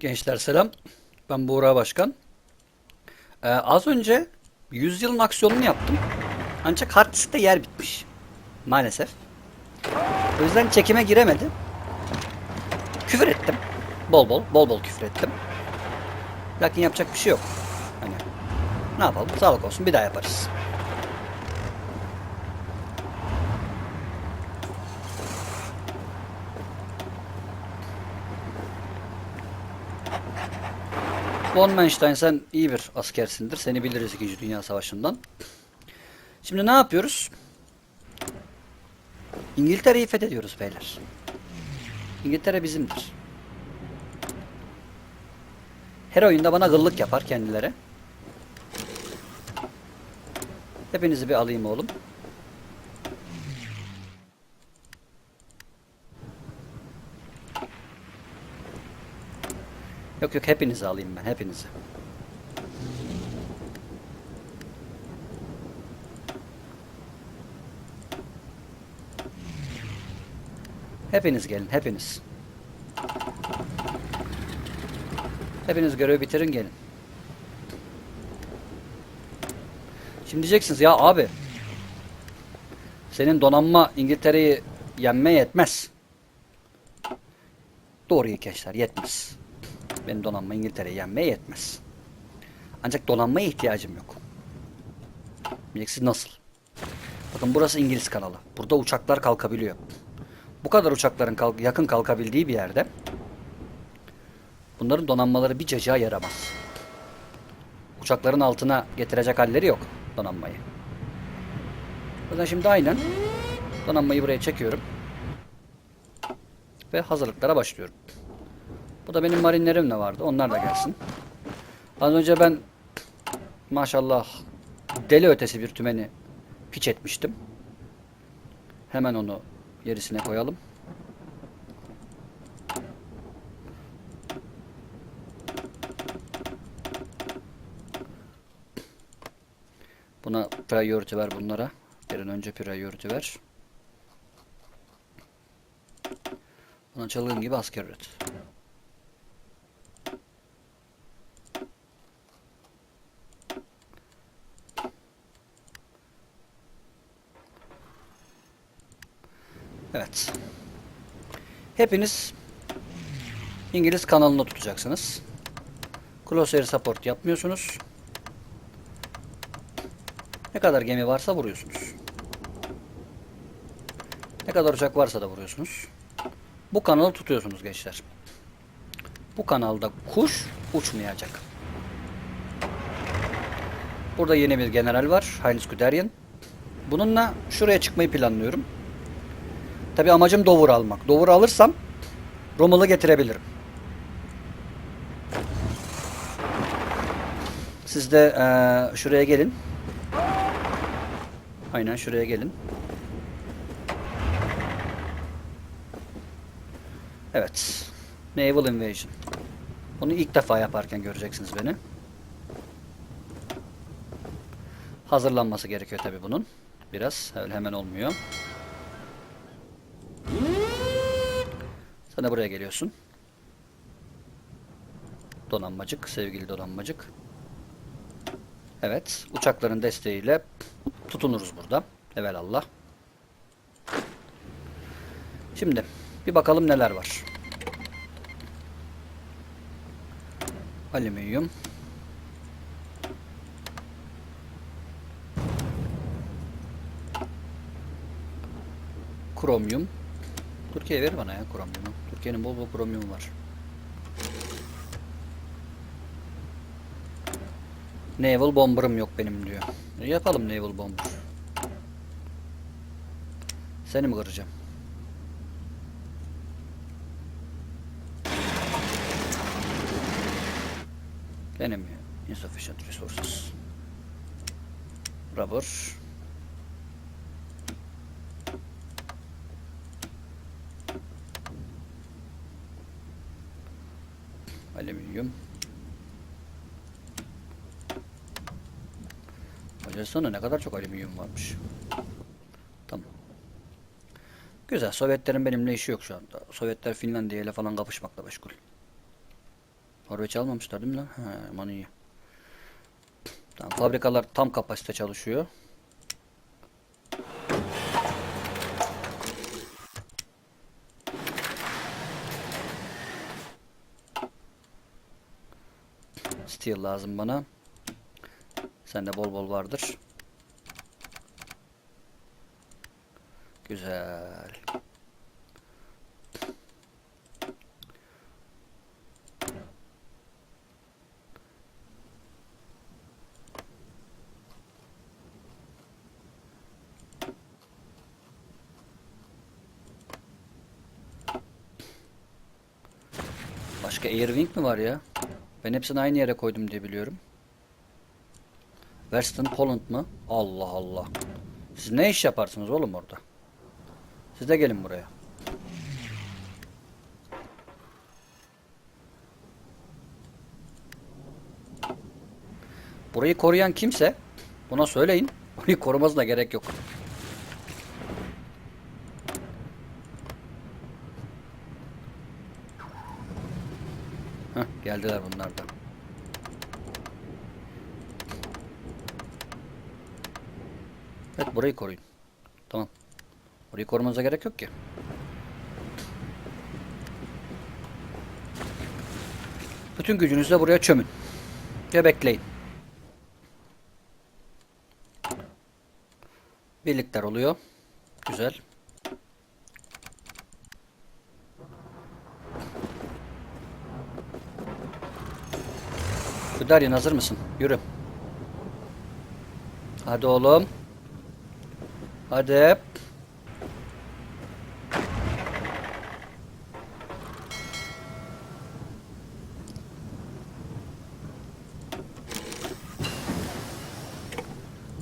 Gençler selam. Ben Buğra Başkan. Ee, az önce 100 yılın aksiyonunu yaptım. Ancak hard diskte yer bitmiş. Maalesef. O yüzden çekime giremedi. Küfür ettim. Bol bol, bol bol küfür ettim. Lakin yapacak bir şey yok. Hani ne yapalım? Sağlık olsun. Bir daha yaparız. Von Manstein sen iyi bir askersindir. Seni biliriz 2. Dünya Savaşı'ndan. Şimdi ne yapıyoruz? İngiltere'yi fethediyoruz beyler. İngiltere bizimdir. Her oyunda bana gıllık yapar kendileri. Hepinizi bir alayım oğlum. Yok yok hepinizi alayım ben hepinizi. Hepiniz gelin hepiniz. Hepiniz görevi bitirin gelin. Şimdi diyeceksiniz ya abi senin donanma İngiltere'yi yenmeye yetmez. Doğru gençler yetmez. Benim donanma İngiltere'yi yenmeye yetmez. Ancak donanmaya ihtiyacım yok. Diyeceksiniz nasıl? Bakın burası İngiliz kanalı. Burada uçaklar kalkabiliyor. Bu kadar uçakların kalk yakın kalkabildiği bir yerde bunların donanmaları bir cacığa yaramaz. Uçakların altına getirecek halleri yok donanmayı. O yüzden şimdi aynen donanmayı buraya çekiyorum. Ve hazırlıklara başlıyorum. Bu da benim marinlerim de vardı. Onlar da gelsin. Az önce ben maşallah deli ötesi bir tümeni piç etmiştim. Hemen onu gerisine koyalım. Buna priority ver bunlara. Bir an önce priority ver. Buna çılgın gibi asker üret. Evet. Hepiniz İngiliz kanalını tutacaksınız. Close Air Support yapmıyorsunuz. Ne kadar gemi varsa vuruyorsunuz. Ne kadar uçak varsa da vuruyorsunuz. Bu kanalı tutuyorsunuz gençler. Bu kanalda kuş uçmayacak. Burada yeni bir general var. Heinz Guderian. Bununla şuraya çıkmayı planlıyorum. Tabi amacım Dover almak. Dover alırsam Romel'ı getirebilirim. Siz de eee, şuraya gelin. Aynen şuraya gelin. Evet. Naval Invasion. Bunu ilk defa yaparken göreceksiniz beni. Hazırlanması gerekiyor tabi bunun. Biraz. Öyle hemen olmuyor. Sen de buraya geliyorsun. Donanmacık, sevgili donanmacık. Evet, uçakların desteğiyle tutunuruz burada. Evelallah. Şimdi bir bakalım neler var. Alüminyum. Kromyum. Türkiye ver bana ya kromyumu. Türkiye'nin bol bol kromyumu var. Naval bomber'ım yok benim diyor. E, yapalım naval bomber. Seni mi kıracağım? Benim ya. Insufficient resources. Rubber. Alüminyum. Macaristan'da ne kadar çok alüminyum varmış. Tamam. Güzel. Sovyetlerin benimle işi yok şu anda. Sovyetler Finlandiya ile falan kapışmakla meşgul. Norveç almamışlar değil mi lan? He, aman iyi. Tamam, fabrikalar tam kapasite çalışıyor. Steel lazım bana. Sende bol bol vardır. Güzel. Başka Airwing mi var ya? Ben hepsini aynı yere koydum diye biliyorum. Western Poland mı? Allah Allah. Siz ne iş yaparsınız oğlum orada? Siz de gelin buraya. Burayı koruyan kimse buna söyleyin. Burayı korumasına gerek yok. Geldiler bunlar da. Evet burayı koruyun. Tamam. Burayı korumanıza gerek yok ki. Bütün gücünüzle buraya çömün. Ve bekleyin. Birlikler oluyor. Güzel. Gıdaryan hazır mısın? Yürü. Hadi oğlum. Hadi.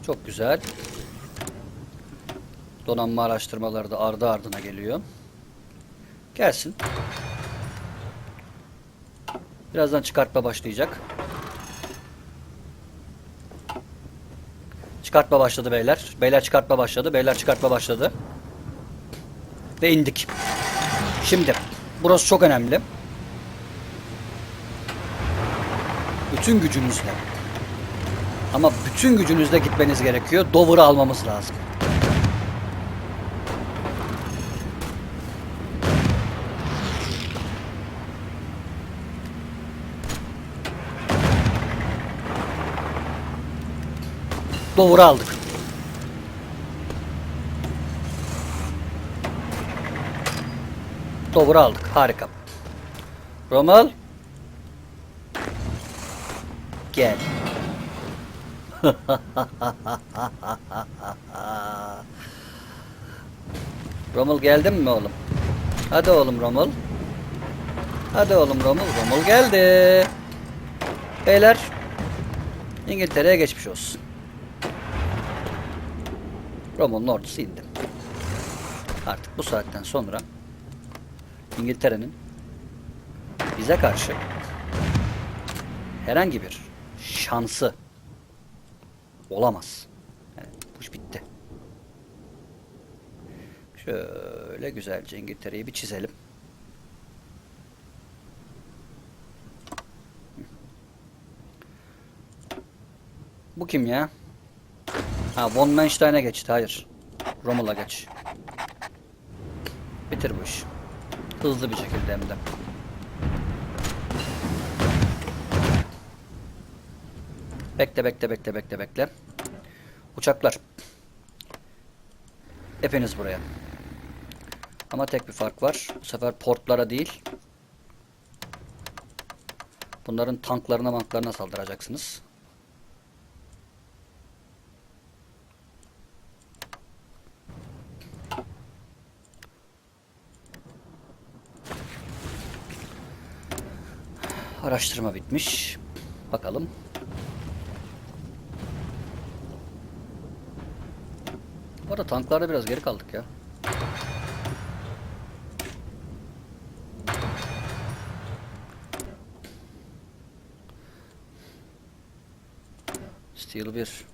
Çok güzel. Donanma araştırmaları da ardı ardına geliyor. Gelsin. Birazdan çıkartma başlayacak. Çıkartma başladı beyler. Beyler çıkartma başladı. Beyler çıkartma başladı. Ve indik. Şimdi burası çok önemli. Bütün gücünüzle ama bütün gücünüzle gitmeniz gerekiyor. Dover'ı almamız lazım. Dover'ı aldık. Dover'ı aldık. Harika. Romal. Gel. Romal geldin mi oğlum? Hadi oğlum Romal. Hadi oğlum Romal. Romal geldi. Beyler. İngiltere'ye geçmiş olsun. Romal'ın ordusu indi. Artık bu saatten sonra İngiltere'nin bize karşı herhangi bir şansı olamaz. Yani bu iş bitti. Şöyle güzelce İngiltere'yi bir çizelim. Bu kim ya? Ha von Manstein'e geçti. Hayır. Rommel'a geç. Bitir bu iş. Hızlı bir şekilde hem de. Bekle bekle bekle bekle bekle. Uçaklar. Hepiniz buraya. Ama tek bir fark var. Bu sefer portlara değil. Bunların tanklarına manklarına saldıracaksınız. Araştırma bitmiş. Bakalım. Bu arada tanklarda biraz geri kaldık ya. Steel 1.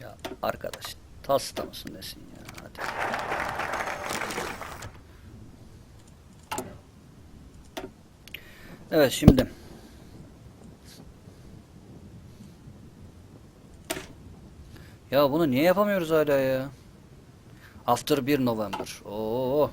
Ya arkadaş tasta mısın nesin ya hadi. Evet şimdi Ya bunu niye yapamıyoruz hala ya? After 1 November. Oo.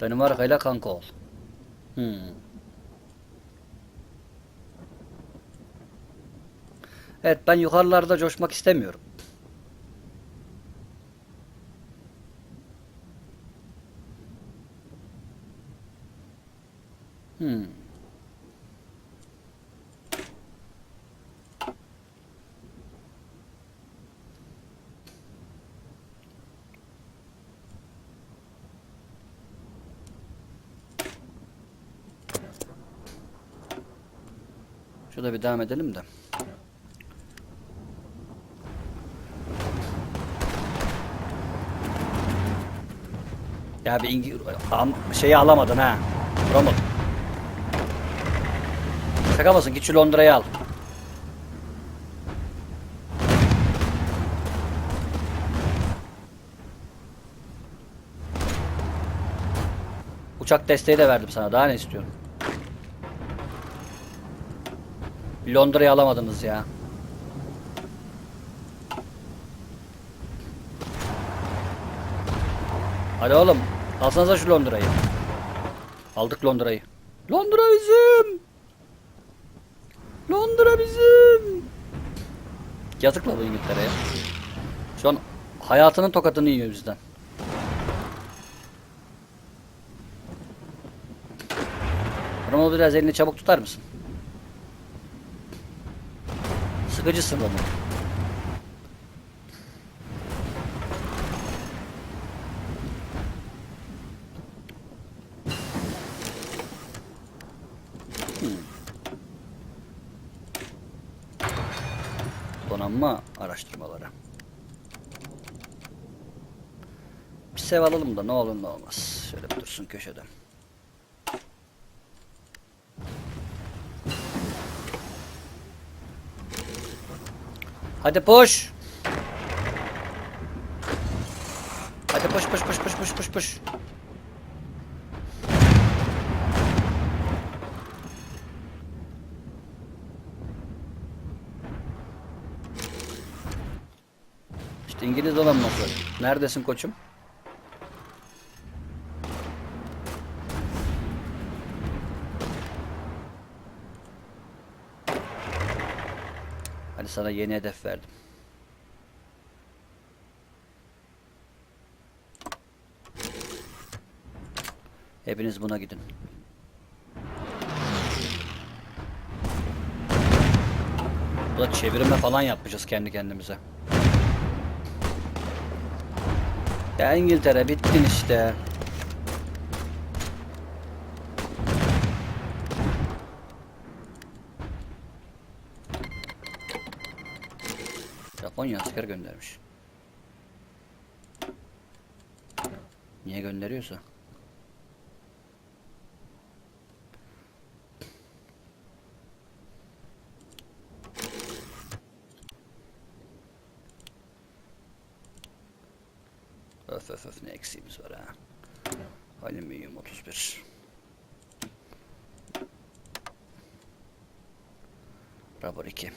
Danimarka ile kanka ol. Hmm. Evet ben yukarılarda coşmak istemiyorum. Hmm. Şurada bir devam edelim de. Ya bir İngi am- şeyi alamadın ha. Romul. Şaka mısın? Git şu Londra'yı al. Uçak desteği de verdim sana. Daha ne istiyorsun? Londra'yı alamadınız ya. Hadi oğlum. Alsanıza şu Londra'yı. Aldık Londra'yı. Londra bizim. Londra bizim. Yazık la bu İngiltere'ye. Şu an hayatının tokatını yiyor bizden. Ronaldo biraz elini çabuk tutar mısın? Sıkıcısın oğlum. Donanma araştırmaları. Bir sev alalım da ne olur ne olmaz. Şöyle bir dursun köşede. Hadi push. Hadi push push push push push push push. İşte İngiliz donanması. Neredesin koçum? Hadi sana yeni hedef verdim. Hepiniz buna gidin. Bu da çevirme falan yapmışız kendi kendimize. Ya İngiltere bittin işte. Japonya asker göndermiş. Niye gönderiyorsa? Öf öf öf ne eksiğimiz var ha. Alüminyum 31. Rubber 2.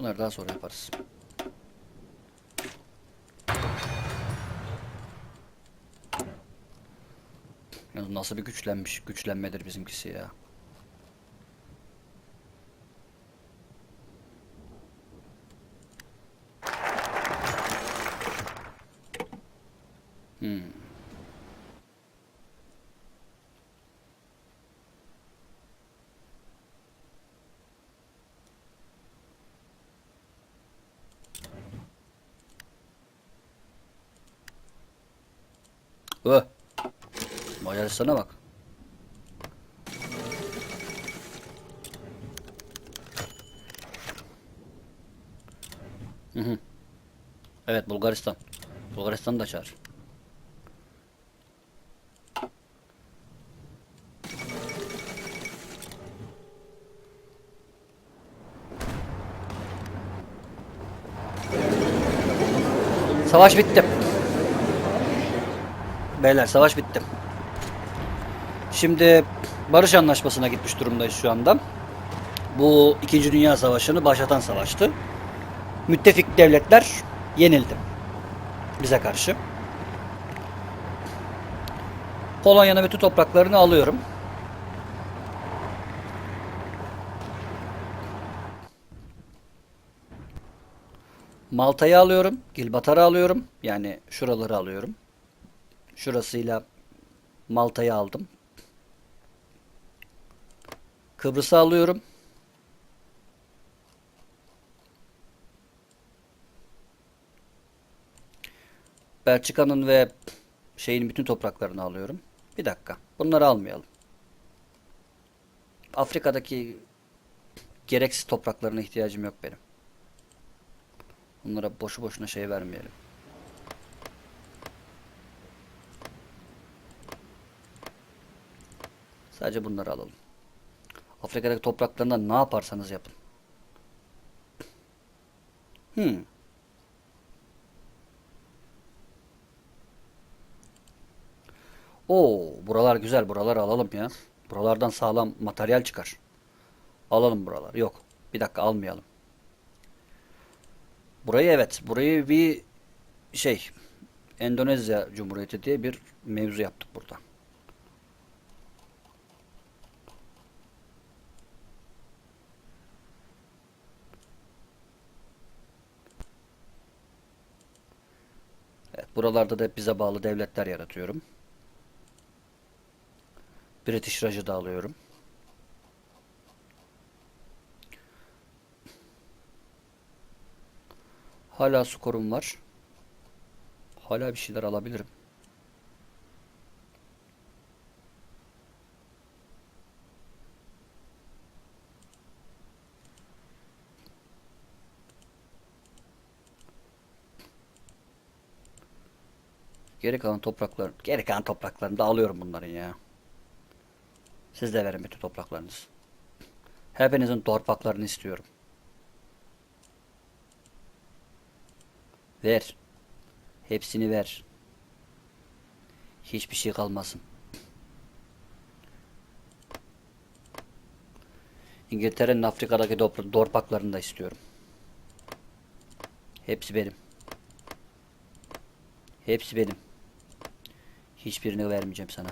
Bunları daha sonra yaparız. Ya nasıl bir güçlenmiş, güçlenmedir bizimkisi ya. Hmm. Macaristan'a bak. Hı hı. Evet Bulgaristan. Bulgaristan da çağır. Savaş bitti. Beyler savaş bitti. Şimdi barış anlaşmasına gitmiş durumdayız şu anda. Bu 2. Dünya Savaşı'nı başlatan savaştı. Müttefik devletler yenildi. Bize karşı. Polonya'nın bütün topraklarını alıyorum. Malta'yı alıyorum. Gilbatar'ı alıyorum. Yani şuraları alıyorum. Şurasıyla Malta'yı aldım. Kıbrıs'ı alıyorum. Belçika'nın ve şeyin bütün topraklarını alıyorum. Bir dakika. Bunları almayalım. Afrika'daki gereksiz topraklarına ihtiyacım yok benim. Bunlara boşu boşuna şey vermeyelim. Sadece bunları alalım. Afrika'daki topraklarında ne yaparsanız yapın. Hmm. Oo, buralar güzel. Buraları alalım ya. Buralardan sağlam materyal çıkar. Alalım buralar. Yok. Bir dakika almayalım. Burayı evet. Burayı bir şey Endonezya Cumhuriyeti diye bir mevzu yaptık burada. Evet, buralarda da hep bize bağlı devletler yaratıyorum. British Raj'ı da alıyorum. Hala skorum var. Hala bir şeyler alabilirim. Geri kalan topraklar, geri kalan topraklarını da alıyorum bunların ya. Siz de verin bütün topraklarınızı. Hepinizin torpaklarını istiyorum. Ver. Hepsini ver. Hiçbir şey kalmasın. İngiltere'nin Afrika'daki torpaklarını da istiyorum. Hepsi benim. Hepsi benim. Hiçbirini vermeyeceğim sana.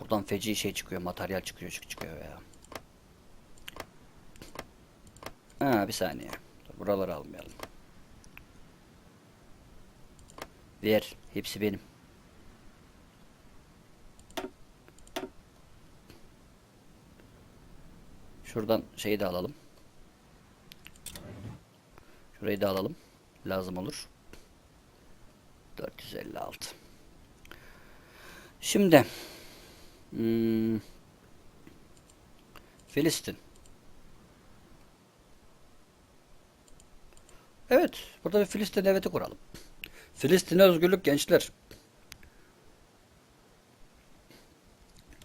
Buradan feci şey çıkıyor, materyal çıkıyor, çık çıkıyor ya. Ha bir saniye. Buraları almayalım. Ver, hepsi benim. Şuradan şeyi de alalım. Şurayı da alalım. Lazım olur. 456. Şimdi Hmm. Filistin. Evet, burada bir Filistin devleti kuralım. Filistin'e özgürlük gençler.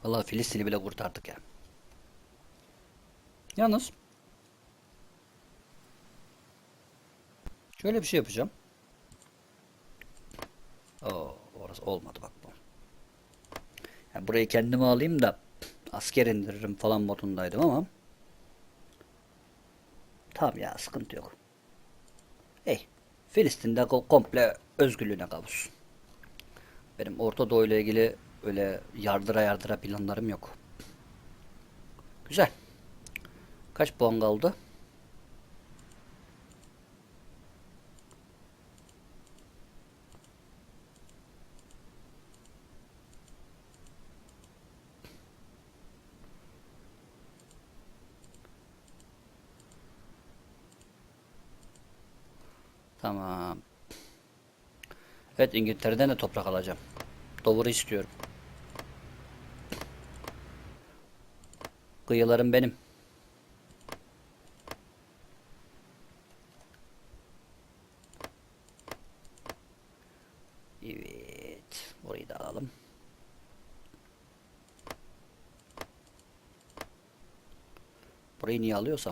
Vallahi Filistin'i bile kurtardık ya. Yalnız şöyle bir şey yapacağım. Oo, orası olmadı bak. Yani burayı kendime alayım da asker indiririm falan modundaydım ama tamam ya sıkıntı yok. Ey Filistin'de ko- komple özgürlüğüne kavuşsun. Benim Orta Doğu ile ilgili öyle yardıra yardıra planlarım yok. Güzel. Kaç puan kaldı? Tamam. Evet İngiltere'den de toprak alacağım. Dover'ı istiyorum. Kıyılarım benim. Evet. Burayı da alalım. Burayı niye alıyorsam?